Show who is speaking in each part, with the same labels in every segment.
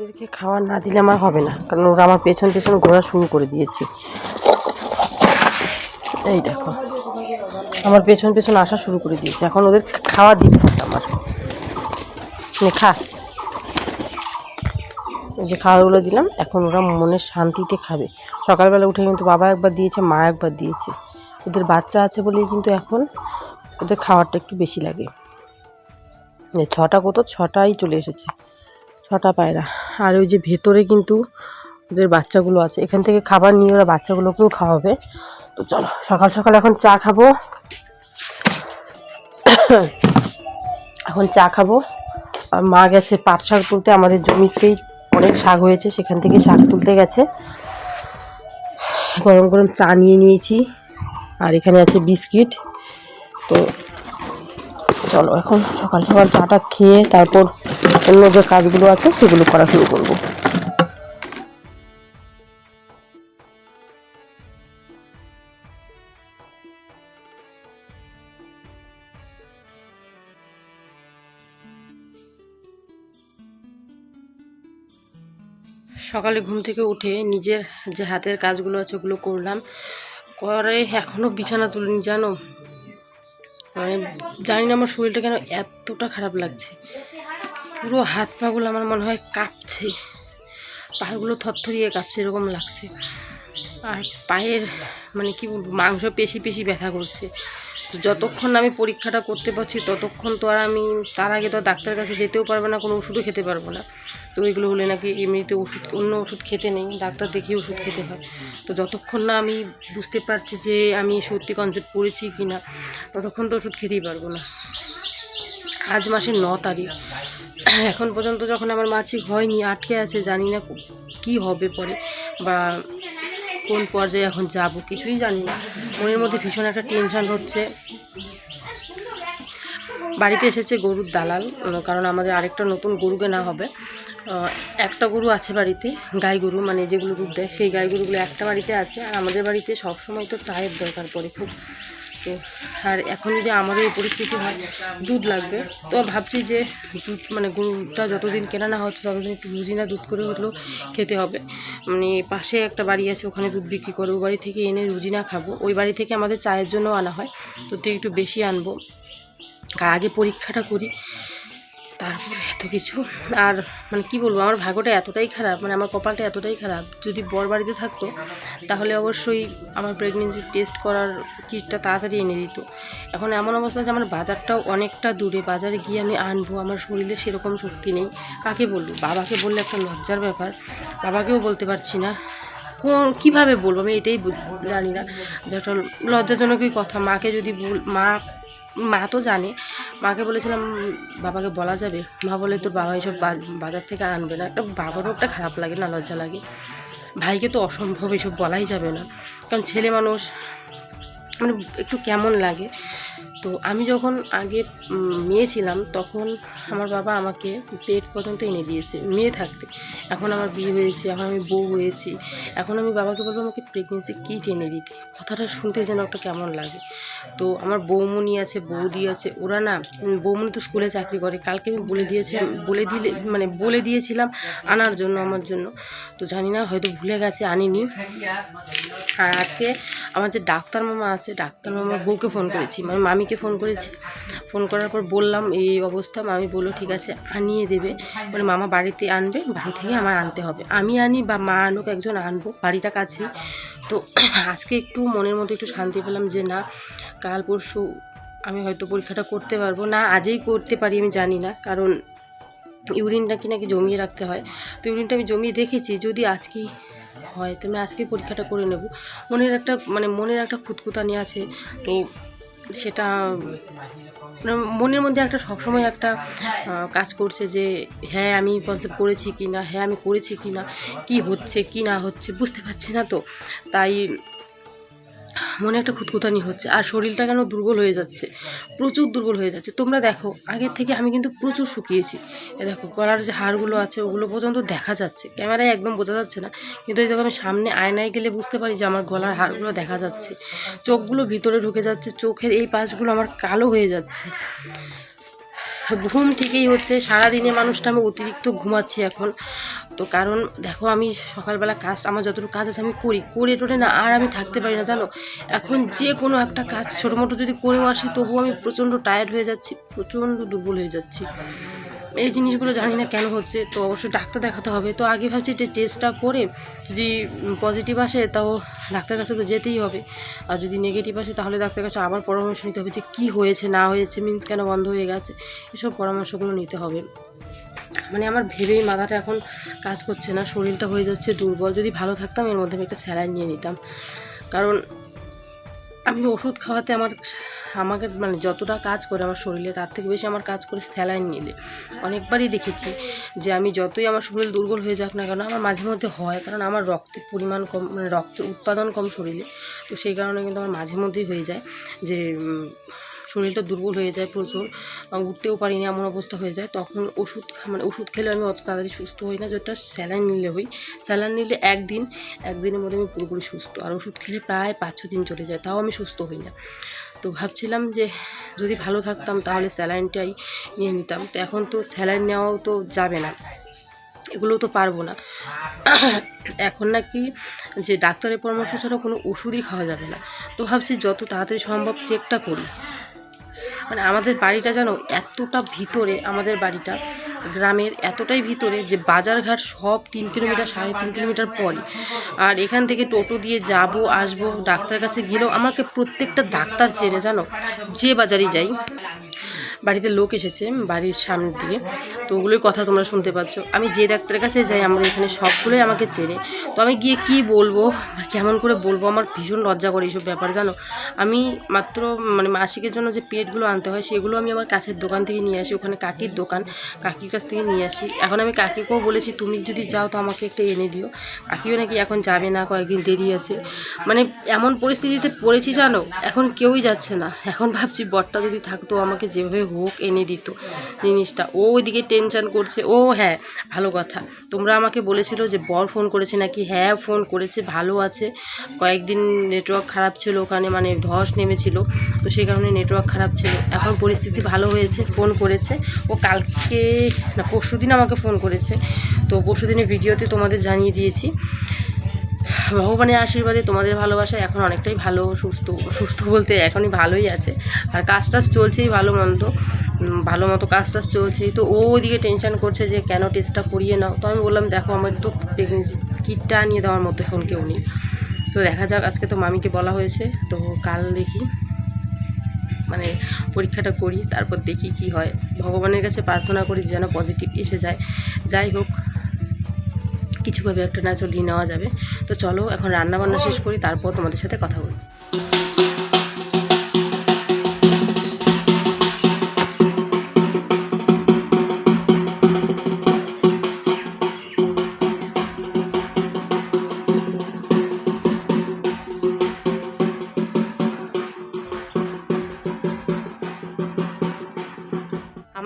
Speaker 1: ওদেরকে খাবার না দিলে আমার হবে না। কারণ ওরা আমার পেছন পেছন ঘোরা শুরু করে দিয়েছে। এই দেখো। আমার পেছন পেছন আসা শুরু করে দিয়েছে। এখন ওদের খাওয়া দিতে হবে আমার। খা। যে খাওয়াগুলো দিলাম, এখন ওরা মনের শান্তিতে খাবে। সকালবেলা উঠে কিন্তু বাবা একবার দিয়েছে, মা একবার দিয়েছে। ওদের বাচ্চা আছে বলেই কিন্তু এখন ওদের খাবারটা একটু বেশি লাগে। ছটা কত? ছটাই চলে এসেছে। ছটা পায়রা। আর ওই যে ভেতরে কিন্তু ওদের বাচ্চাগুলো আছে। এখান থেকে খাবার নিয়ে ওরা বাচ্চাগুলোকেও খাওয়াবে। তো চলো, সকাল সকাল এখন চা খাব। এখন চা খাব। আর মা গেছে পাট শাক তুলতে। আমাদের জমিতেই অনেক শাক হয়েছে। সেখান থেকে শাক তুলতে গেছে। গরম গরম চা নিয়ে নিয়েছি। আর এখানে আছে বিস্কিট। তো চলো, এখন সকাল সকাল চাটা খেয়ে তারপর অন্য যে কাজগুলো আছে সেগুলো করা শুরু করব। সকালে ঘুম থেকে উঠে নিজের যে হাতের কাজগুলো আছে ওগুলো করলাম। করে এখনও বিছানা তুলিনি, জানো? মানে জানি না আমার শরীরটা কেন এতটা খারাপ লাগছে। পুরো হাত পাগুলো আমার মনে হয় কাঁপছে। পাগুলো থরথরিয়ে কাঁপছে, এরকম লাগছে। আর পায়ের মানে কি বলব, মাংস পেশি পেশি ব্যথা করছে। তো যতক্ষণ আমি পরীক্ষাটা করতে পারছি, ততক্ষণ তো আর আমি, তার আগে তো ডাক্তার কাছে যেতেও পারব না, কোনো ওষুধও খেতে পারব না। তো ওইগুলো হলে নাকি এমনিতে ওষুধ, অন্য ওষুধ খেতে নেই, ডাক্তার দেখিয়ে ওষুধ খেতে হয়। তো যতক্ষণ না আমি বুঝতে পারছি যে আমি সত্যি কনসেপ্ট পড়েছি কি না ততক্ষণ তো ওষুধ খেতেই পারব না। আজ মাসের ন তারিখ। এখন পর্যন্ত যখন আমার মাছিক হয়নি, আটকে আছে, জানি না কি হবে পরে বা কোন পর্যায়ে এখন যাব, কিছুই জানি না। মনের মধ্যে ভীষণ একটা টেনশান হচ্ছে। বাড়িতে এসেছে গরুর দালাল কারণ আমাদের আরেকটা নতুন গরু কেনা হবে। একটা গরু আছে বাড়িতে, গাই গরু মানে যেগুলো দুধ দেয়, সেই গাই গরুগুলো একটা বাড়িতে আছে। আর আমাদের বাড়িতে সবসময় তো চায়ের দরকার পড়ে খুব। তো, আর এখন যদি আমারও এই পরিস্থিতি হয়, দুধ লাগবে। তো ভাবছি যে দুধ মানে গরুটা যতদিন কেনা না হচ্ছে, ততদিন একটু বুঝি না দুধ করে হলেও খেতে হবে। মানে পাশে একটা বাড়ি আছে, ওখানে দুধ বিক্রি করে ওই বাড়ি থেকে এনে রুজিনা খাব। ওই বাড়ি থেকে আমাদের চায়ের জন্য আনা হয়, তো একটু বেশি আনব। আগে পরীক্ষাটা করি। তারপরে এত কিছু। আর মানে কি বলব, আমার ভাগ্যটা এতটাই খারাপ মানে আমার কপালটা এতটাই খারাপ, যদি বর বাড়িতে থাকতো, তাহলে অবশ্যই আমার প্রেগনেন্সি টেস্ট করার কিটটা তাড়াতাড়ি এনে দিত। এখন এমন অবস্থা যে আমার বাজারটাও অনেকটা দূরে, বাজারে গিয়ে আমি আনব, আমার শরীরে সেরকম শক্তি নেই। কাকে বলব? বাবাকে বললে একটা লজ্জার ব্যাপার, বাবাকেও বলতে পারছি না। কোন, কীভাবে বলব? আমি এটাই জানি না। যে একটা লজ্জাজনকই কথা, মাকে যদি মা মা তো জানে। মাকে বলেছিলাম, বাবাকে বলা যাবে? মা বলে, তোর বাবা এসব বাজার থেকে আনবে না। একটা বাবারও একটা খারাপ লাগে না, লজ্জা লাগে। ভাইকে তো অসম্ভব এসব বলাই যাবে না। কারণ ছেলে মানুষ মানে একটু কেমন লাগে। তো আমি যখন আগে মেয়ে ছিলাম, তখন আমার বাবা আমাকে পেট পর্যন্ত এনে দিয়েছে, মেয়ে থাকতে। এখন আমার বিয়ে হয়েছে, এখন আমি বউ হয়েছি, এখন আমি বাবাকে বলব আমাকে প্রেগনেন্সি কিট এনে দিতে। কথাটা শুনতে যেন একটা কেমন লাগে। তো আমার বৌমনি আছে, বৌদি আছে, ওরা না বৌমনি তো স্কুলে চাকরি করে, কালকে আমি বলে দিয়েছি, বলে দিলে মানে বলে দিয়েছিলাম আনার জন্য, আমার জন্য। তো জানি না, হয়তো ভুলে গেছে, আনিনি। আর আজকে আমার যে ডাক্তার মামা আছে, ডাক্তার মামার বউকে ফোন করেছি মানে মামিকে ফোন করেছি। ফোন করার পর বললাম, এই অবস্থা, মামি বলল, ঠিক আছে, আনিয়ে দেবে। মানে মামা বাড়িতে আনবে, বাড়ি থেকে আমার আনতে হবে। আমি আনি বা মা আনুক, একজন আনব, বাড়িটা কাছেই। তো আজকে একটু মনের মধ্যে একটু শান্তি পেলাম যে, না, কাল পরশু আমি হয়তো পরীক্ষাটা করতে পারব। না, আজই করতে পারি, আমি জানি না, কারণ ইউরিনটা কি নাকি জমিয়ে রাখতে হয়। তো ইউরিনটা আমি জমিয়ে দেখেছি, যদি আজকেই হয় তো আমি আজকেই পরীক্ষাটা করে নেব। মনের একটা মানে মনের একটা খুঁতখুতানি আছে। তো সেটা মানে মনের মধ্যে একটা সবসময় একটা কাজ করছে যে হ্যাঁ আমি কনসেপ্ট করেছি কি না হ্যাঁ আমি করেছি কি না কী হচ্ছে, কি না হচ্ছে, বুঝতে পারছি না তো। তাই মনে একটা খুঁতখুতানি হচ্ছে। আর শরীরটা কেন দুর্বল হয়ে যাচ্ছে? প্রচুর দুর্বল হয়ে যাচ্ছে। তোমরা দেখো, আগের থেকে আমি কিন্তু প্রচুর শুকিয়েছি। এ দেখো, গলার যে হাড়গুলো আছে, ওগুলো পর্যন্ত দেখা যাচ্ছে। ক্যামেরায় একদম বোঝা যাচ্ছে না। কিন্তু এই দেখো আমি সামনে আয়নায় গেলে বুঝতে পারি যে আমার গলার হাড়গুলো দেখা যাচ্ছে। চোখগুলো ভিতরে ঢুকে যাচ্ছে। চোখের এই পাশগুলো আমার কালো হয়ে যাচ্ছে। ঘুম ঠিকই হচ্ছে। সারাদিনে মানুষটা আমি অতিরিক্ত ঘুমাচ্ছি এখন। তো কারণ দেখো আমি সকালবেলা কাজ আমার যতটুকু কাজ আছে আমি করি। করে টোরে না, আর আমি থাকতে পারি না, জানো? এখন যে কোনো একটা কাজ ছোটো মোটো যদি করেও আসি, তবুও আমি প্রচণ্ড টায়ার্ড হয়ে যাচ্ছি, প্রচণ্ড দুর্বল হয়ে যাচ্ছি। এই জিনিসগুলো জানি না কেন হচ্ছে, তো অবশ্যই ডাক্তার দেখাতে হবে। তো আগে ভাবছি যে টেস্টটা করে যদি পজিটিভ আসে, তাও ডাক্তার কাছে তো যেতেই হবে। আর যদি নেগেটিভ আসে, তাহলে ডাক্তার কাছে আবার পরামর্শ নিতে হবে যে কী হয়েছে, না হয়েছে মিন্স কেন বন্ধ হয়ে গেছে, এসব পরামর্শগুলো নিতে হবে। মানে আমার ভেবেই মাথাটা এখন কাজ করছে না, শরীরটা হয়ে যাচ্ছে দুর্বল। যদি ভালো থাকতাম, এর মধ্যে আমি একটা স্যালাইন নিয়ে নিতাম। কারণ আমি ওষুধ খাওয়াতে আমার, আমাকে মানে যতটা কাজ করে আমার শরীরে, তার থেকে বেশি আমার কাজ করে স্যালাইন নিলে। অনেকবারই দেখেছি যে আমি যতই আমার শরীর দুর্বল হয়ে যাক না কেন, আমার মাঝে মধ্যে হয়। কারণ আমার রক্তের পরিমাণ কম মানে রক্তের উৎপাদন কম শরীরে। তো সেই কারণে কিন্তু আমার মাঝে মধ্যেই হয়ে যায় যে শরীরটা দুর্বল হয়ে যায় প্রচুর উঠতেও পারি না এমন অবস্থা হয়ে যায়। তখন ওষুধ মানে ওষুধ খেলে আমি অত তাড়াতাড়ি সুস্থ হই না, যেটা স্যালাইন নিলে হই। স্যালাইন নিলে একদিন, একদিনের মধ্যে আমি পুরোপুরি সুস্থ। আর ওষুধ খেলে প্রায় পাঁচ ছ দিন চলে যায়, তাও আমি সুস্থ হই না। তো ভাবছিলাম যে, যদি ভালো থাকতাম তাহলে স্যালাইনটাই নিয়ে নিতাম। তো এখন তো স্যালাইন নেওয়াও তো যাবে না, এগুলো তো পারব না। এখন নাকি যে ডাক্তারের পরামর্শ ছাড়া কোনো ওষুধই খাওয়া যাবে না। তো ভাবছি যত তাড়াতাড়ি সম্ভব চেকটা করি। মানে আমাদের বাড়িটা যেন এতটা ভিতরে, আমাদের বাড়িটা, গ্রামের এতটাই ভিতরে যে বাজারঘাট সব তিন কিলোমিটার, সাড়ে তিন কিলোমিটার পরে আর এখান থেকে টোটো দিয়ে যাব, আসব, ডাক্তার কাছে গেলেও আমাকে প্রত্যেকটা ডাক্তার চেনে, জানো? যে বাজারে যাই। বাড়িতে লোক এসেছে, বাড়ির সামনে দিকে তো ওগুলোই কথা তোমরা শুনতে পাচ্ছ। আমি যে ডাক্তারের কাছে যাই, আমাদের এখানে সবগুলোই আমাকে চেনে। তো আমি গিয়ে কি বলব? কেমন করে বলব? আমার ভীষণ লজ্জা করে এইসব ব্যাপার, জানো? আমি মাত্র মানে মাসিকের জন্য যে পেটগুলো আনতে হয়, সেগুলো আমি আমার কাছের দোকান থেকে নিয়ে আসি। ওখানে কাকির দোকান, কাকির কাছ থেকে নিয়ে আসি। এখন আমি কাকিকেও বলেছি, তুমি যদি যাও তো আমাকে একটা এনে দিও। কাকিও নাকি এখন যাবে না, কয়েকদিন দেরি আছে। মানে এমন পরিস্থিতিতে পড়েছি, জানো? এখন কেউই যাচ্ছে না। এখন ভাবছি, বরটা যদি থাকতো, আমাকে যেভাবে হোক এনে দিত জিনিসটা। ও ওইদিকে টেনশন করছে। ও হ্যাঁ ভালো কথা। তোমরা আমাকে বলেছিল যে, বর ফোন করেছে নাকি? হ্যাঁ ফোন করেছে, ভালো আছে। কয়েকদিন নেটওয়ার্ক খারাপ ছিল ওখানে মানে ধস নেমেছিল, তো সেই কারণে নেটওয়ার্ক খারাপ ছিল। এখন পরিস্থিতি ভালো হয়েছে, ফোন করেছে। ও কালকে, না, পরশু আমাকে ফোন করেছে। তো পরশু ভিডিওতে তোমাদের জানিয়ে দিয়েছি। ভগবানের আশীর্বাদে তোমাদের ভালোবাসা এখন অনেকটাই ভালো, সুস্থ সুস্থ বলতে এখনই ভালোই আছে। আর কাজ টাজ চলছেই ভালো মন্দ। ভালো মতো কাজ টাজ চলছেই তো ও ওইদিকে টেনশান করছে যে, কেন টেস্টটা করিয়ে নাও? তো আমি বললাম, দেখো, আমার তো প্রেগনেন্সি কিটটা নিয়ে দেওয়ার মতো এখন কেউ নেই। তো দেখা যাক, আজকে তো মামিকে বলা হয়েছে। তো কাল দেখি মানে পরীক্ষাটা করি, তারপর দেখি কি হয়। ভগবানের কাছে প্রার্থনা করি যেন পজিটিভ এসে যায়। যাই হোক কিছুভাবে একটা না চলিয়ে নেওয়া যাবে। তো চলো, এখন রান্না বান্না শেষ করি, তারপর তোমাদের সাথে কথা বলছি।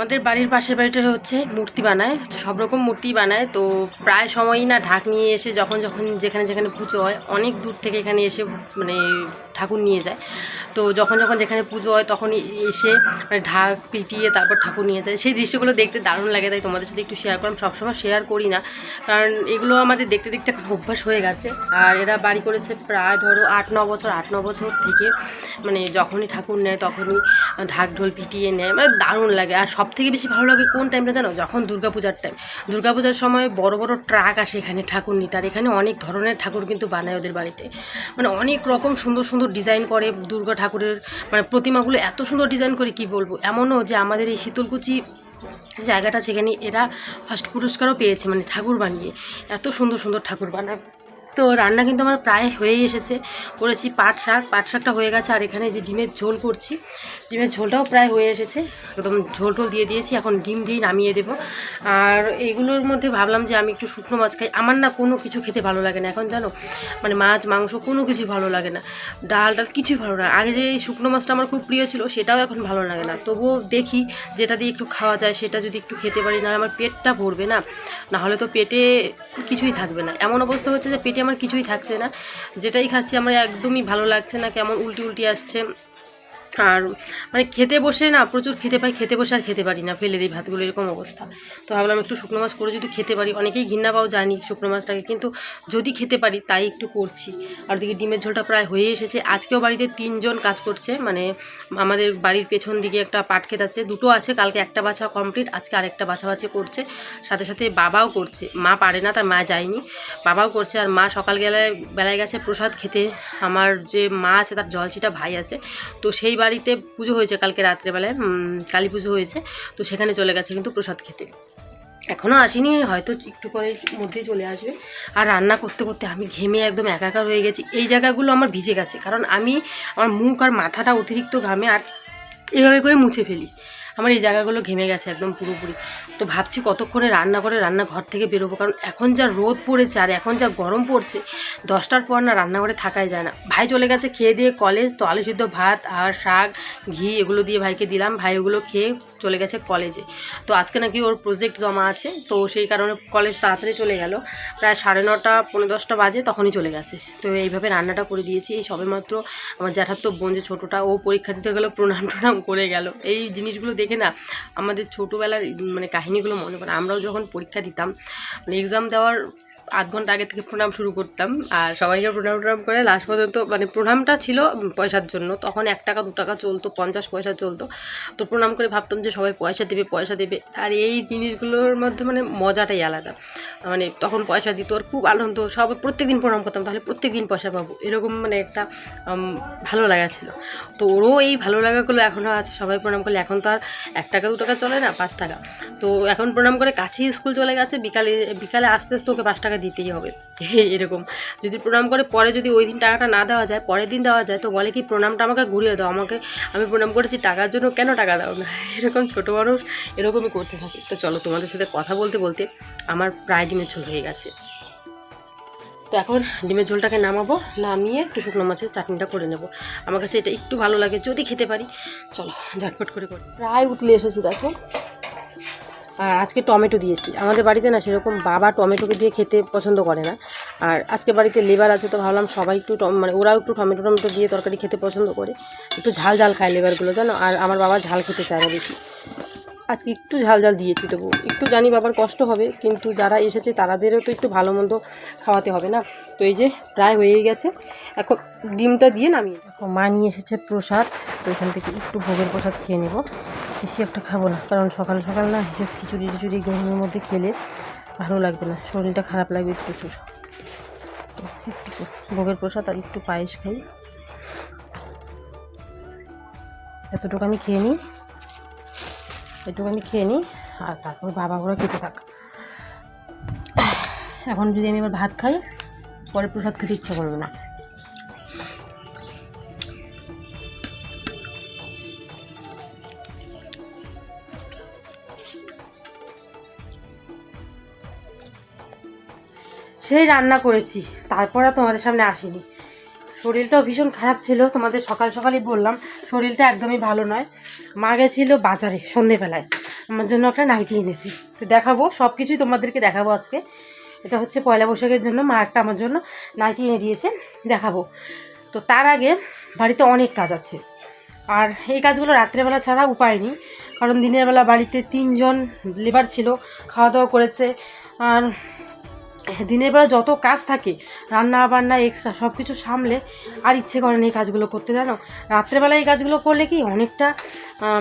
Speaker 1: আমাদের বাড়ির পাশের বাড়িটা হচ্ছে মূর্তি বানায়, সব রকম মূর্তি বানায়। তো প্রায় সময়ই না ঢাক নিয়ে এসে যখন যখন যেখানে যেখানে পুজো হয়, অনেক দূর থেকে এখানে এসে মানে ঠাকুর নিয়ে যায়। তো যখন যখন যেখানে পুজো হয় তখনই এসে মানে ঢাক পিটিয়ে তারপর ঠাকুর নিয়ে যায়। সেই দৃশ্যগুলো দেখতে দারুণ লাগে, তাই তোমাদের সাথে একটু শেয়ার করলাম। সবসময় শেয়ার করি না, কারণ এগুলো আমাদের দেখতে দেখতে এখন অভ্যাস হয়ে গেছে। আর এরা বাড়ি করেছে প্রায় ধরো আট, ন বছর, আট, ন বছর থেকে মানে যখনই ঠাকুর নেয় তখনই ঢাক ঢোল পিটিয়ে নেয় মানে দারুণ লাগে। আর সব থেকে বেশি ভালো লাগে কোন টাইমটা জানো? যখন দুর্গাপূজার টাইম দুর্গাপূজার সময় বড় বড় ট্রাক আসে এখানে ঠাকুর নিতে, আর এখানে অনেক ধরনের ঠাকুর কিন্তু বানায় ওদের বাড়িতে। মানে অনেক রকম সুন্দর সুন্দর ডিজাইন করে দুর্গা ঠাকুরের মানে প্রতিমাগুলো এত সুন্দর ডিজাইন করে, কি বলব? এমনও যে আমাদের এই শীতলকুচি জায়গাটা সেখানে এরা ফার্স্ট পুরস্কারও পেয়েছে মানে ঠাকুর বানিয়ে। এত সুন্দর সুন্দর ঠাকুর বানায়। তো রান্না কিন্তু আমার প্রায় হয়েই এসেছে। করেছি পাট শাক, পাট শাকটা হয়ে গেছে আর এখানে যে ডিমের ঝোল করছি, ডিমের ঝোলটাও প্রায় হয়ে এসেছে। একদম ঝোল টোল দিয়ে দিয়েছি, এখন ডিম দিয়ে নামিয়ে দেবো। আর এইগুলোর মধ্যে ভাবলাম যে আমি একটু শুকনো মাছ খাই। আমার না কোনো কিছু খেতে ভালো লাগে না। এখন জানো মানে মাছ, মাংস কোনো কিছু ভালো লাগে না। ডাল ডাল কিছুই ভালো না। আগে যে এই শুকনো মাছটা আমার খুব প্রিয় ছিল, সেটাও এখন ভালো লাগে না। তবুও দেখি যেটা দিয়ে একটু খাওয়া যায়, সেটা যদি একটু খেতে পারি না আমার পেটটা ভরবে না। না হলে তো পেটে কিছুই থাকবে না। এমন অবস্থা হচ্ছে যে পেটে আমার কিছুই থাকছে না। যেটাই খাচ্ছি, আমার একদমই ভালো লাগছে না। কেমন উল্টি উল্টি আসছে। আর মানে খেতে বসে না প্রচুর খেতে পাই, খেতে বসে আর খেতে পারি না, ফেলে দিই ভাতগুলো, এরকম অবস্থা। তো ভাবলাম একটু শুকনো মাছ করে যদি খেতে পারি, অনেকেই ঘিন্না পাও জানি শুকনো মাছটাকে, কিন্তু যদি খেতে পারি তাই একটু করছি। আর দিকে ডিমের ঝোলটা প্রায় হয়ে এসেছে, আজকেও বাড়িতে তিনজন কাজ করছে মানে আমাদের বাড়ির পেছন দিকে একটা পাট ক্ষেত আছে, দুটো আছে, কালকে একটা বাছা কমপ্লিট আজকে আরেকটা বাছাবাছি করছে, সাথে সাথে বাবাও করছে, মা পারে না, তার মা যায়নি, বাবাও করছে, আর মা সকাল বেলায় বেলায় গেছে প্রসাদ খেতে, আমার যে মা আছে তার জলছিটা ভাই আছে, তো সেই বাড়িতে পুজো হয়েছে কালকে রাত্রেবেলায় কালী পুজো হয়েছে, তো সেখানে চলে গেছে কিন্তু প্রসাদ খেতে। এখনও আসিনি, হয়তো একটু পরে মধ্যে চলে আসবে। আর রান্না করতে করতে আমি ঘেমে একদম একাকার হয়ে গেছি। এই জায়গাগুলো আমার ভিজে গেছে, কারণ আমি, আমার মুখ আর মাথাটা অতিরিক্ত ঘামে আর এভাবে করে মুছে ফেলি। আমার এই জায়গাগুলো ঘেমে গেছে একদম পুরোপুরি। তো ভাবছি কতক্ষণে রান্না করে রান্না ঘর থেকে বেরোবো? কারণ এখন যা রোদ পড়েছে আর এখন যা গরম পড়ছে, দশটার পর না রান্নাঘরে থাকাই যায় না। ভাই চলে গেছে খেয়ে দিয়ে কলেজ তো আলু সিদ্ধ ভাত আর শাক, ঘি এগুলো দিয়ে ভাইকে দিলাম। ভাই ওগুলো খেয়ে চলে গেছে কলেজে। তো আজকে নাকি ওর প্রজেক্ট জমা আছে, তো সেই কারণে কলেজ তাড়াতাড়ি চলে গেল। প্রায় সাড়ে নটা পনেরো দশটা বাজে তখনই চলে গেছে। তো এইভাবে রান্নাটা করে দিয়েছি। এই সবেমাত্র আমার জ্যাঠাত্ত বোন যে ছোটোটা, ও পরীক্ষা দিতে গেলো, প্রণাম টনাম করে গেল। এই জিনিসগুলো দেখে না আমাদের ছোটোবেলার মানে কাহিনিগুলো মনে পড়ে। আমরাও যখন পরীক্ষা দিতাম মানে এক্সাম দেওয়ার আধ ঘণ্টা আগে থেকে প্রণাম শুরু করতাম, আর সবাইকে প্রণাম প্রণাম করে লাস্ট পর্যন্ত মানে প্রণামটা ছিল পয়সার জন্য। তখন এক টাকা, দু টাকা চলতো, পঞ্চাশ পয়সা চলতো। তো প্রণাম করে ভাবতাম যে সবাই পয়সা দেবে পয়সা দেবে। আর এই জিনিসগুলোর মধ্যে মানে মজাটাই আলাদা। মানে তখন পয়সা দিত আর খুব আনন্দ। সব প্রত্যেক দিন প্রণাম করতাম, তাহলে প্রত্যেক দিন পয়সা পাবো। এরকম মানে একটা ভালো লাগা ছিল। তো ওরও এই ভালো লাগাগুলো এখনও আছে। সবাই প্রণাম করলে এখন তো আর এক টাকা, দু টাকা চলে না, পাঁচ টাকা। তো এখন প্রণাম করে কাছেই স্কুল চলে গেছে। বিকালে বিকালে আসতে আসতে ওকে পাঁচ টাকা দিতেই হবে। এরকম। যদি প্রণাম করে, পরে যদি ওই দিন টাকাটা না দেওয়া যায়, পরের দিন দেওয়া যায়, তো বলে কি, প্রণামটা আমাকে ঘুরিয়ে দাও, আমাকে, আমি প্রণাম করেছি, টাকার জন্য কেন টাকা দাও না? এরকম ছোটো মানুষ এরকমই করতে থাকে। তো চলো তোমাদের সাথে কথা বলতে বলতে আমার প্রায় ডিমের ঝোল হয়ে গেছে। তো এখন ডিমের ঝোলটাকে নামাবো, নামিয়ে একটু শুকনো মাছের চাটনিটা করে নেব। আমার কাছে এটা একটু ভালো লাগে, যদি খেতে পারি। চলো, ঝটপট করে করি। প্রায় উতলে এসেছি, দেখো। আর আজকে টমেটো দিয়েছি। আমাদের বাড়িতে না সেরকম বাবা টমেটোকে দিয়ে খেতে পছন্দ করে না। আর আজকে বাড়িতে লেবার আছে তো ভাবলাম সবাই একটু মানে ওরাও একটু টমেটো টমেটো দিয়ে তরকারি খেতে পছন্দ করে। একটু ঝাল ঝাল খায় লেবারগুলো জানো? আর আমার বাবা ঝাল খেতে চায় না বেশি। আজকে একটু ঝাল ঝাল দিয়েছি তবু। একটু জানি বাবার কষ্ট হবে, কিন্তু যারা এসেছে তাদেরও তো একটু ভালো মন্দ খাওয়াতে হবে না। তো এই যে প্রায় হয়েই গেছে। এখন ডিমটা দিয়ে নামিয়ে মা নিয়ে এসেছে প্রসাদ। তো এখান থেকে একটু ভোগের প্রসাদ খেয়ে নেব। বেশি একটা খাব না, কারণ সকাল সকাল না এসব খিচুড়ি টিচুড়ি গরমের মধ্যে খেলে ভালো লাগবে না, শরীরটা খারাপ লাগবে প্রচুর। ভোগের প্রসাদ আর একটু পায়েস খাই। এতটুকু আমি খেয়ে নিই। এটুকু আমি খেয়ে নিই, আর তারপর বাবা ওরা খেতে থাক। এখন যদি আমি আবার ভাত খাই, পরে প্রসাদ খেতে ইচ্ছা করবে না। সেই রান্না করেছি, তারপর তোমাদের সামনে আসিনি। শরীরটাও ভীষণ খারাপ ছিল, তোমাদের সকাল সকালই বললাম, শরীরটা একদমই ভালো নয়। মা গেছিল বাজারে সন্ধেবেলায়, আমার জন্য একটা নাইটি এনেছি। তো দেখাবো সব কিছুই তোমাদেরকে দেখাবো আজকে। এটা হচ্ছে পয়লা বৈশাখের জন্য, মা একটা আমার জন্য নাইটি এনে দিয়েছে, দেখাবো। তো তার আগে বাড়িতে অনেক কাজ আছে। আর এই কাজগুলো রাত্রেবেলা ছাড়া উপায় নেই, কারণ দিনের বেলা বাড়িতে তিনজন লেবার ছিল খাওয়া দাওয়া করেছে। আর দিনের বেলা যত কাজ থাকে, রান্না বান্না এক্সট্রা সব কিছু সামলে আর ইচ্ছে করে না এই কাজগুলো করতে, জানো? রাত্রেবেলা এই কাজগুলো করলে কি অনেকটা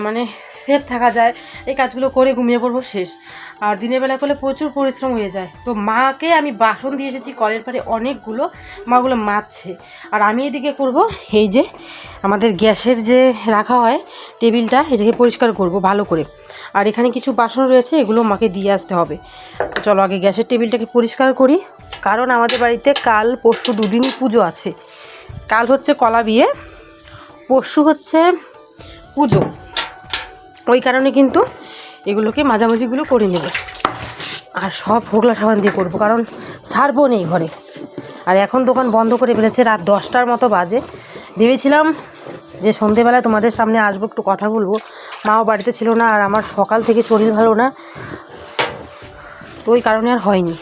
Speaker 1: মানে সেফ থাকা যায়, এই কাজগুলো করে ঘুমিয়ে পড়ব শেষ। আর দিনের বেলা করলে প্রচুর পরিশ্রম হয়ে যায়। তো মাকে আমি বাসন দিয়ে এসেছি, কলের পাড়ে অনেকগুলো মাগুলো মাজছে। আর আমি এদিকে করব, এই যে আমাদের গ্যাসের যে রাখা হয়, টেবিলটা, এটাকে পরিষ্কার করব ভালো করে। আর এখানে কিছু বাসন রয়েছে, এগুলো মাকে দিয়ে আসতে হবে। চলো আগে গ্যাসের টেবিলটাকে পরিষ্কার করি, কারণ আমাদের বাড়িতে কাল, পরশু দুদিনই পুজো আছে। কাল হচ্ছে কলা বিয়ে, পরশু হচ্ছে পুজো। ওই কারণে কিন্তু এগুলোকে মাঝামাঝিগুলো করে নেব। আর সব ফোগলা সাবান দিয়ে করব, কারণ সারবো নেই ঘরে। আর এখন দোকান বন্ধ করে ফেলেছে, রাত দশটার মতো বাজে। ভেবেছিলাম যে সন্ধেবেলায় তোমাদের সামনে আসব, একটু কথা বলব। মাও বাড়িতে ছিল না, আর আমার সকাল থেকে শরীর ভালো না। তো ওই কারণে আর হয়নি।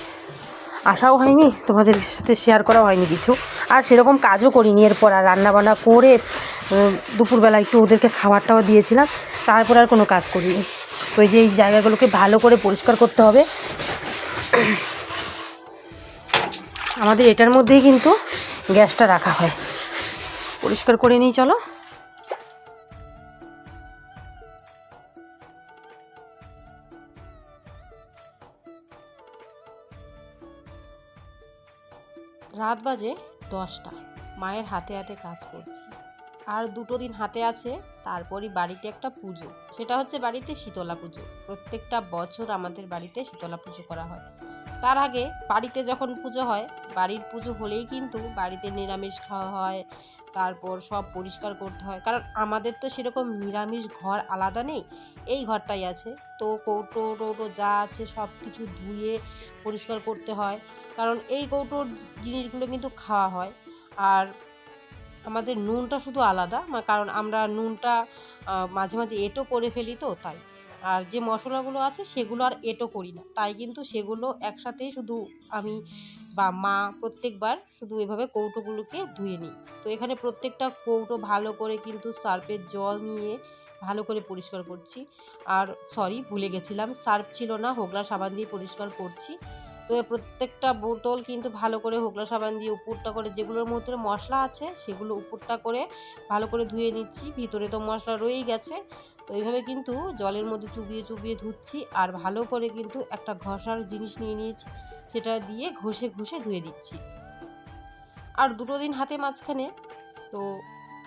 Speaker 1: আসাও হয়নি, তোমাদের সাথে শেয়ার করাও হয়নি কিছু। আর সেরকম কাজও করিনি, এরপর আর রান্নাবান্না করে দুপুরবেলা একটু ওদেরকে খাবার টাবার দিয়েছিলাম। তারপর আর কোনো কাজ করিনি। ওই যে এই জায়গাগুলোকে ভালো করে পরিষ্কার করতে হবে। আমাদের এটার মধ্যেই কিন্তু গ্যাসটা রাখা হয়। পরিষ্কার করে নিই, চলো। রাত বাজে দশটা। মায়ের হাতে হাতে কাজ করছি। আর দুটো দিন হাতে আছে, তারপরই বাড়িতে একটা পুজো। সেটা হচ্ছে বাড়িতে শীতলা পুজো। প্রত্যেকটা বছর আমাদের বাড়িতে শীতলা পুজো করা হয়। তার আগে বাড়িতে যখন পুজো হয়, বাড়ির পুজো হলেই কিন্তু বাড়িতে নিরামিষ খাওয়া হয়, তারপর সব পরিষ্কার করতে হয়। কারণ আমাদের তো সেরকম নিরামিষ ঘর আলাদা নেই, এই ঘরটাই আছে। তো কৌটো টৌটো যা আছে সব কিছু ধুয়ে পরিষ্কার করতে হয়। কারণ এই কৌটোর জিনিসগুলো কিন্তু খাওয়া হয়। আর আমাদের নুনটা শুধু আলাদা কারণ আমরা নুনটা মাঝে মাঝে এটো করে ফেলি তো, তাই। আর যে মশলাগুলো আছে সেগুলো আর এটো করি না। তাই কিন্তু সেগুলো একসাথেই শুধু আমি বা মা প্রত্যেকবার শুধু এভাবে কৌটোগুলোকে ধুয়ে নিই। তো এখানে প্রত্যেকটা কৌটো ভালো করে কিন্তু সার্ফের জল নিয়ে ভালো করে পরিষ্কার করছি। আর সরি, ভুলে গেছিলাম, সার্ফ ছিল না, হোগলা সাবান দিয়ে পরিষ্কার করছি। তো প্রত্যেকটা বোতল কিন্তু ভালো করে হোগলা সাবান দিয়ে উপরটা করে যেগুলোর মধ্যে মশলা আছে সেগুলো উপরটা করে ভালো করে ধুয়ে নিচ্ছি। ভিতরে তো মশলা রয়েই গেছে। তো এইভাবে কিন্তু জলের মধ্যে চুবিয়ে চুবিয়ে ধুচ্ছি আর ভালো করে কিন্তু একটা ঘষার জিনিস নিয়ে নিয়েছি, সেটা দিয়ে ঘষে ঘষে ধুয়ে দিচ্ছি। আর দুটো দিন হাতে মাঝখানে, তো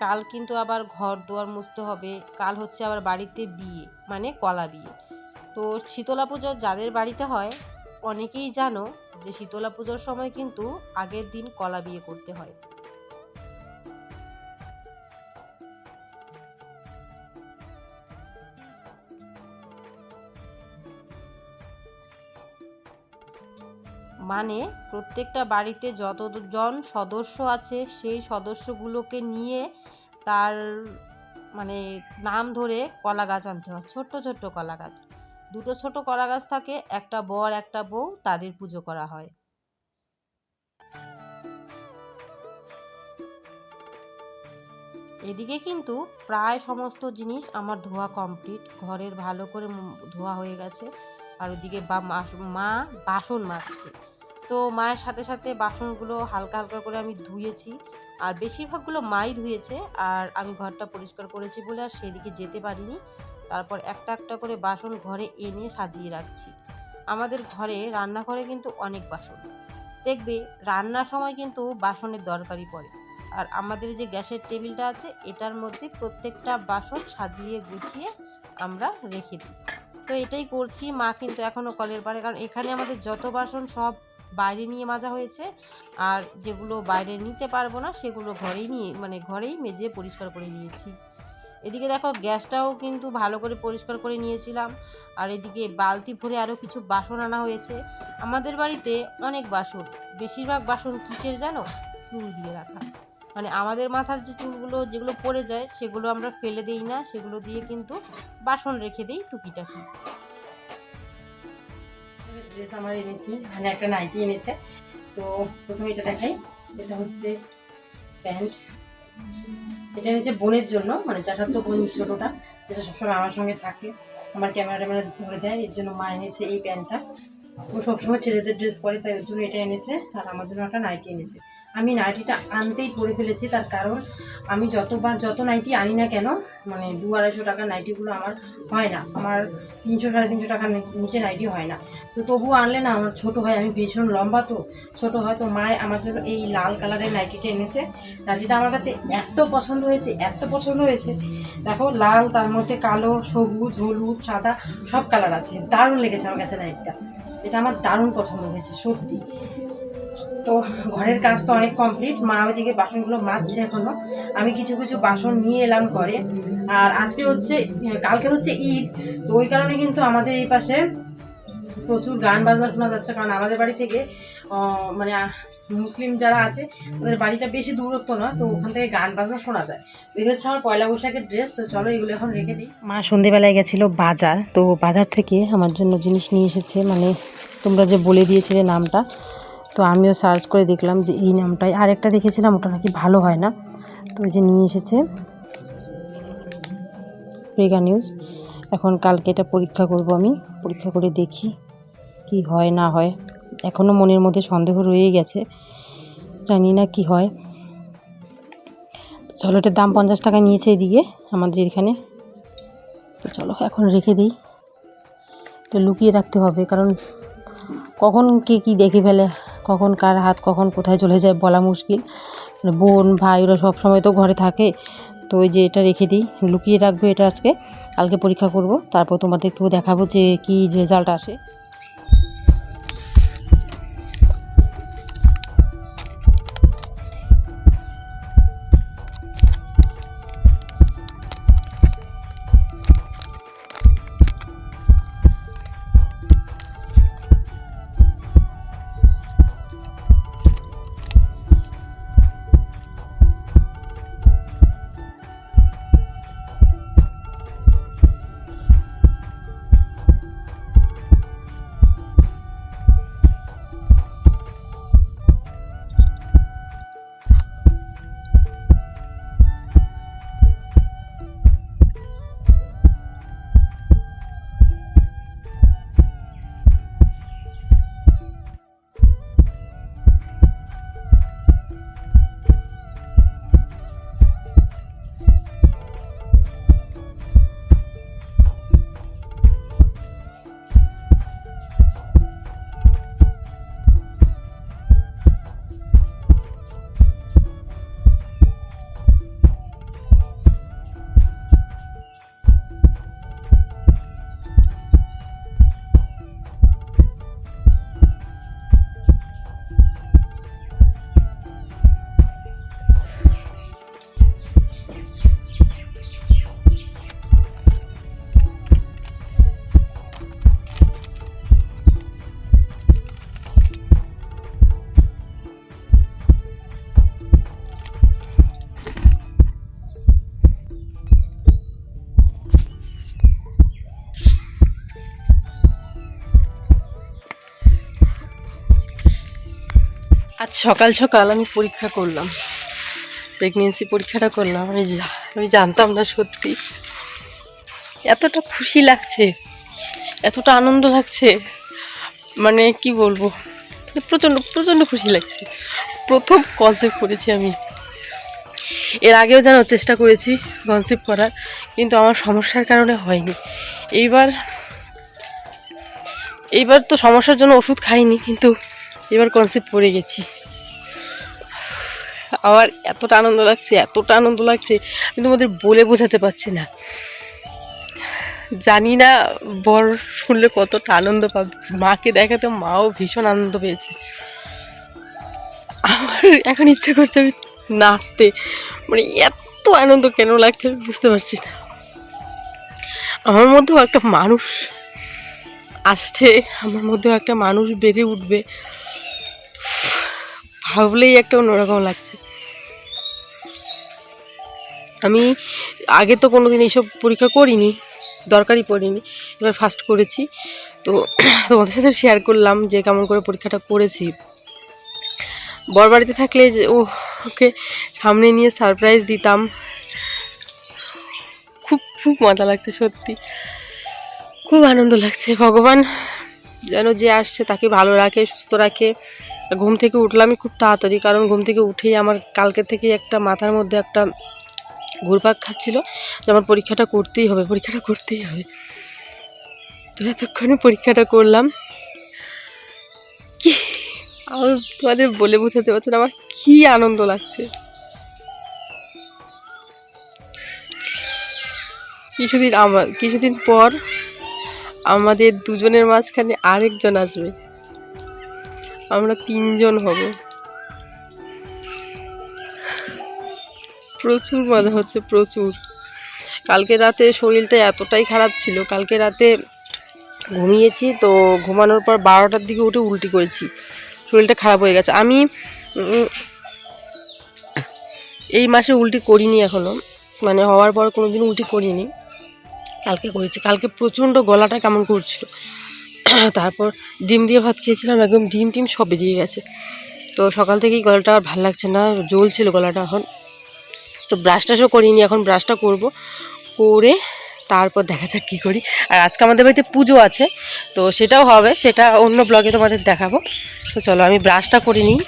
Speaker 1: কাল কিন্তু আবার ঘর দুয়ার মুছতে হবে। কাল হচ্ছে আবার বাড়িতে বিয়ে মানে কলা বিয়ে। তো শীতলা পুজো যাদের বাড়িতে হয় অনেকেই জানো যে শীতলা পুজোর সময় কিন্তু আগের দিন কলা বিয়ে করতে হয়। মানে প্রত্যেকটা বাড়িতে যতজন সদস্য আছে, সেই সদস্যগুলোকে নিয়ে তার মানে নাম ধরে কলা গাছ আনতে হয়, ছোট্ট ছোট্ট কলা গাছ। দুটো ছোট কলা গাছ থাকে, একটা বর, একটা বউ, তাদের পুজো করা হয়। এদিকে কিন্তু প্রায় সমস্ত জিনিস আমার ধোয়া কমপ্লিট। ঘরের ভালো করে ধোয়া হয়ে গেছে। আর ওদিকে বা মা- বাসন মাজছে। তো মায়ের সাথে সাথে বাসনগুলো হালকা হালকা করে আমি ধুয়েছি। আর বেশিরভাগগুলো মাই ধুয়েছে। আর আমি ঘরটা পরিষ্কার করেছি বলে আর সেদিকে যেতে পারিনি। তারপর একটা একটা করে বাসন ঘরে এনে সাজিয়ে রাখছি। আমাদের ঘরে রান্নাঘরে কিন্তু অনেক বাসন। দেখবে রান্নার সময় কিন্তু বাসনের দরকারই পড়ে। আর আমাদের যে গ্যাসের টেবিলটা আছে, এটার মধ্যে প্রত্যেকটা বাসন সাজিয়ে গুছিয়ে আমরা রেখে দিই। তো এটাই করছি, মা কিন্তু এখনও কলের পারে কারণ এখানে আমাদের যত বাসন সব বাইরে নিয়ে মাজা হয়েছে। আর যেগুলো বাইরে নিতে পারব না, সেগুলো ঘরেই নিয়ে মানে ঘরেই মেজে পরিষ্কার করে নিয়েছি। এদিকে দেখো গ্যাসটাও কিন্তু ভালো করে পরিষ্কার করে নিয়েছিলাম। আর এদিকে বালতি ভরে আরও কিছু বাসন আনা হয়েছে। আমাদের বাড়িতে অনেক বাসন, বেশিরভাগ বাসন কিসের জানো? চুল দিয়ে রাখা। মানে আমাদের মাথার যে চুলগুলো, যেগুলো পড়ে যায়, সেগুলো আমরা ফেলে দিই না, সেগুলো দিয়ে কিন্তু বাসন রেখে দিই টুকিটাকি। ড্রেস আমার এনেছি মানে একটা নাইটি এনেছে। তো প্রথমে এটা দেখাই। এটা হচ্ছে প্যান্ট। এটা এনেছে বোনের জন্য মানে চাষার তো বোন ছোটোটা, যেটা সবসময় আমার সঙ্গে থাকে। আমার ক্যামেরা ট্যামেরা ধরে দেয়, এর জন্য মা এনেছে এই প্যান্টটা। ও সবসময় ছেলেদের ড্রেস পরে, তাই ওর জন্য এটা এনেছে, আর আমার জন্য একটা নাইটি এনেছে। আমি নাইটিটা আনতেই পরে ফেলেছি, তার কারণ আমি যতবার, যত নাইটি আনি না কেন মানে দু আড়াইশো টাকার নাইটিগুলো আমার হয় না। আমার তিনশো সাড়ে তিনশো টাকার নিচে নাইটি হয় না। তো তবুও আনলে না আমার ছোটো হয় আমি ভীষণ লম্বা তো, ছোটো হয় তো মায়ের আমার জন্য এই লাল কালারের নাইটিটা এনেছে। নাইটিটা আমার কাছে এত পছন্দ হয়েছে, এত পছন্দ হয়েছে। দেখো, লাল, তার মধ্যে কালো, সবুজ, হলুদ, সাদা, সব কালার আছে। দারুণ লেগেছে আমার কাছে নাইটিটা। এটা আমার দারুণ পছন্দ হয়েছে, সত্যি। তো ঘরের কাজ তো অনেক কমপ্লিট মা ওইদিকে বাসনগুলো মাজছে এখনও। আমি কিছু কিছু বাসন নিয়ে এলাম ঘরে। আর আজকে হচ্ছে, কালকে হচ্ছে ঈদ, তো ওই কারণে কিন্তু আমাদের এই পাশে প্রচুর গান বাজনা শোনা যাচ্ছে। কারণ আমাদের বাড়ি থেকে মানে মুসলিম যারা আছে, তাদের বাড়িটা বেশি দূরত্ব না তো ওখান থেকে গান বাজনা শোনা যায়। এগুলো হচ্ছে আমার পয়লা বৈশাখের ড্রেস তো চলো এগুলো এখন রেখে দিই। মা সন্ধেবেলায় গেছিল বাজার, তো বাজার থেকে আমার জন্য জিনিস নিয়ে এসেছে। মানে তোমরা যে বলে দিয়েছিলে নামটা তো আমিও সার্চ করে দেখলাম যে এই নামটাই। আরেকটা দেখেছিলাম, ওটা নাকি ভালো হয় না। তো ওই যে নিয়ে এসেছে। প্রেগা নিউজ এখন কালকে এটা পরীক্ষা করব আমি। পরীক্ষা করে দেখি কি হয়, না হয়। এখনও মনের মধ্যে সন্দেহ রয়েই গেছে। জানি না কি হয়। চলো, এটার দাম পঞ্চাশ টাকা নিয়েছে এদিকে, আমাদের এখানে। তো চলো, এখন রেখে দিই। তো লুকিয়ে রাখতে হবে, কারণ কখন কে কী দেখে ফেলে। কখন কার হাত কখন কোথায় চলে যায় বলা মুশকিল। মানে বোন, ভাই ওরা সব সময় তো ঘরে থাকে। তো ওই যে এটা রেখে দিই, লুকিয়ে রাখব এটা আজকে। কালকে পরীক্ষা করব, তারপর তোমাদের একটু দেখাবো যে কী রেজাল্ট আসে। সকাল সকাল আমি পরীক্ষা করলাম। প্রেগনেন্সি পরীক্ষাটা করলাম। আমি আমি জানতাম না সত্যি। এতটা খুশি লাগছে, এতটা আনন্দ লাগছে মানে কি বলব? প্রচণ্ড প্রচণ্ড খুশি লাগছে। প্রথম কনসেপ্ট করেছি আমি। এর আগেও যেন চেষ্টা করেছি কনসেপ্ট করার, কিন্তু আমার সমস্যার কারণে হয়নি। এইবার এইবার তো সমস্যার জন্য ওষুধ খাইনি, কিন্তু এবার কনসেপ্ট পড়ে গেছি। আমার এতটা আনন্দ লাগছে, এতটা আনন্দ লাগছে, আমি তোমাদের বলে বোঝাতে পারছি না। জানি না বর শুনলে কতটা আনন্দ পাবে, মাকে দেখাতে মাও ভীষণ আনন্দ পেয়েছে। আমার এখন ইচ্ছে করছে আমি নাচতে মানে এত আনন্দ কেন লাগছে আমি বুঝতে পারছি না। আমার মধ্যেও একটা মানুষ আসছে, আমার মধ্যেও একটা মানুষ বেড়ে উঠবে। ভাবলেই একটা অন্যরকম লাগছে। আমি আগে তো কোনো দিন এইসব পরীক্ষা করিনি, দরকারই পড়িনি। এবার ফার্স্ট করেছি। তো তোমাদের সাথে শেয়ার করলাম যে কেমন করে পরীক্ষাটা করেছি। বর বাড়িতে থাকলে যে ও ওকে সামনে নিয়ে সারপ্রাইজ দিতাম। খুব খুব মজা লাগছে সত্যি। খুব আনন্দ লাগছে। ভগবান যেন যে আসছে তাকে ভালো রাখে, সুস্থ রাখে। ঘুম থেকে উঠলামই খুব তাড়াতাড়ি, কারণ ঘুম থেকে উঠেই আমার কালকে থেকেই একটা মাথার মধ্যে একটা ঘুরপাক খাচ্ছিল যে আমার পরীক্ষাটা করতেই হবে, পরীক্ষাটা করতেই হবে। তো এতক্ষণে পরীক্ষাটা করলাম। কি? আমার তোমাদের বলে বোঝাতে পারছি না, আমার কি আনন্দ লাগছে। কিছুদিন আমার কিছুদিন পর আমাদের দুজনের মাঝখানে আরেকজন আসবে। আমরা তিনজন হব। প্রচুর মজা হচ্ছে, প্রচুর। কালকে রাতে শরীরটা এতটাই খারাপ ছিল, কালকে রাতে ঘুমিয়েছি তো ঘুমানোর পর বারোটার দিকে উঠে উল্টি করেছি। শরীরটা খারাপ হয়ে গেছে। আমি এই মাসে উল্টি করিনি এখনও। মানে হওয়ার পর কোনো দিন উল্টি করিনি। কালকে করেছি। কালকে প্রচণ্ড গলাটা কেমন করছিল। তারপর ডিম দিয়ে ভাত খেয়েছিলাম, একদম ডিম টিম সব বেরিয়ে গেছে। তো সকাল থেকেই গলাটা আর ভালো লাগছে না, জ্বলছিল গলাটা এখন। তো ব্রাশ টাশও করিনি, এখন ব্রাশটা করব। করে তারপর দেখা যাক কী করি। আর আজকে আমাদের বাড়িতে পুজো আছে, তো সেটাও হবে, সেটা অন্য ব্লগে তোমাদের দেখাবো। তো চলো, আমি ব্রাশটা করে নিই।